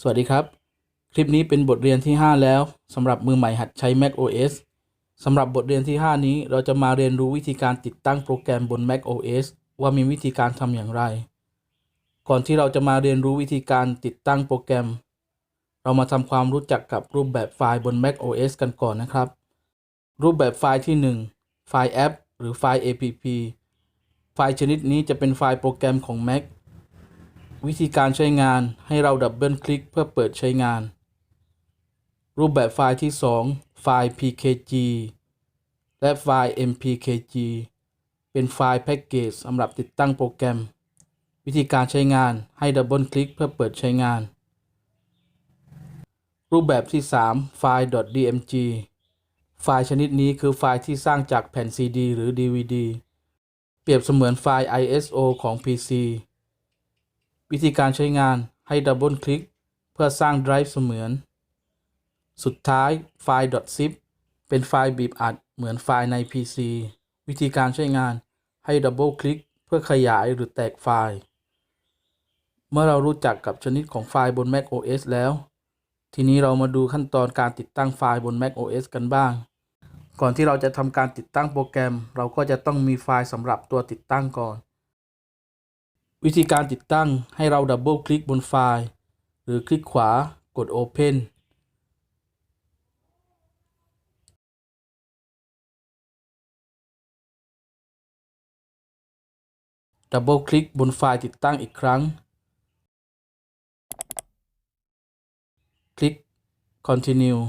สวัสดีครับ คลิปนี้เป็นบทเรียนที่ 5 แล้วสำหรับมือใหม่หัดใช้ Mac OS สำหรับบทเรียนที่ 5 นี้เราจะมาเรียนรู้วิธีการติดตั้งโปรแกรมบน Mac OS ว่ามีวิธีการทำอย่างไร ก่อนที่เราจะมาเรียนรู้วิธีการติดตั้งโปรแกรม เรามาทำความรู้จักกับรูปแบบไฟล์บน Mac OS กันก่อนนะครับ รูปแบบไฟล์ที่ 1 ไฟล์แอป หรือไฟล์ app ไฟล์ชนิดนี้จะเป็นไฟล์โปรแกรมของ Mac วิธีการใช้งานให้เราดับเบิลคลิกเพื่อเปิดใช้งาน รูปแบบไฟล์ที่ 2 ไฟล์ pkg และไฟล์ mpkg เป็นไฟล์แพ็กเกจสำหรับติดตั้งโปรแกรม วิธีการใช้งานให้ดับเบิลคลิกเพื่อเปิดใช้งาน รูปแบบที่ 3 ไฟล์ .dmg ไฟล์ชนิดนี้คือไฟล์ที่สร้างจากแผ่น CD หรือ DVD เปรียบเสมือนไฟล์ ISO ของ PC วิธีการใช้งานให้ดับเบิลคลิกเพื่อสร้างไดรฟ์เสมือน สุดท้ายไฟล์ .zip เป็นไฟล์บีบอัดเหมือนไฟล์ใน PC วิธีการใช้งานให้ดับเบิลคลิกเพื่อขยายหรือแตกไฟล์ เมื่อเรารู้จักกับชนิดของไฟล์บน Mac OS แล้ว ทีนี้เรามาดูขั้นตอนการติดตั้งไฟล์บน Mac OS กันบ้าง ก่อนที่เราจะทำการติดตั้งโปรแกรม เราก็จะต้องมีไฟล์สำหรับตัวติดตั้งก่อน วิธีการติดตั้งให้เราดับเบิลคลิกบนไฟล์ หรือคลิกขวากด Open ดับเบิลคลิกบนไฟล์ติดตั้งอีกครั้ง คลิก Continue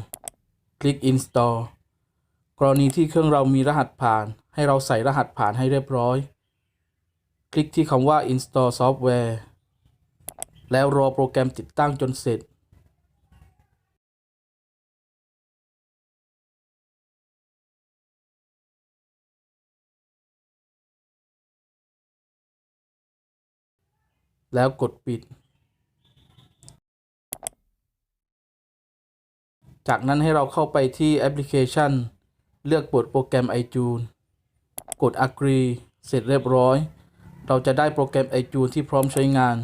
คลิก Install กรณีที่เครื่องเรามีรหัสผ่าน ให้เราใส่รหัสผ่านให้เรียบร้อย ลิกที่คำว่า Install Software แล้วรอโปรแกรมติดตั้งจนเสร็จ แล้วกดปิด จากนั้นให้เราเข้าไปที่แอปพลิเคชัน เลือกเปิดโปรแกรม iTunes กด Agree เสร็จเรียบร้อย เราจะได้โปรแกรม iTunes ที่พร้อมใช้งาน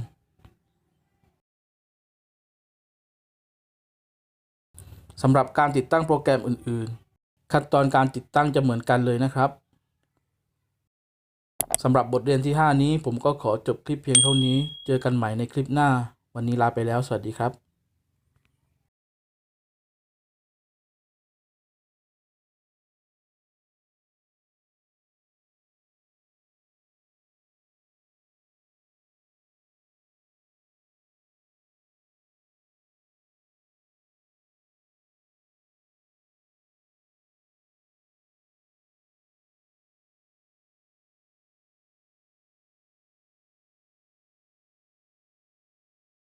สำหรับการติดตั้งโปรแกรมอื่น ๆ ขั้นตอนการติดตั้งจะเหมือนกันเลยนะครับสำหรับบทเรียนที่ 5 นี้ผมก็ขอจบคลิปเพียงเท่านี้ เจอกันใหม่ในคลิปหน้า วันนี้ลาไปแล้ว สวัสดีครับ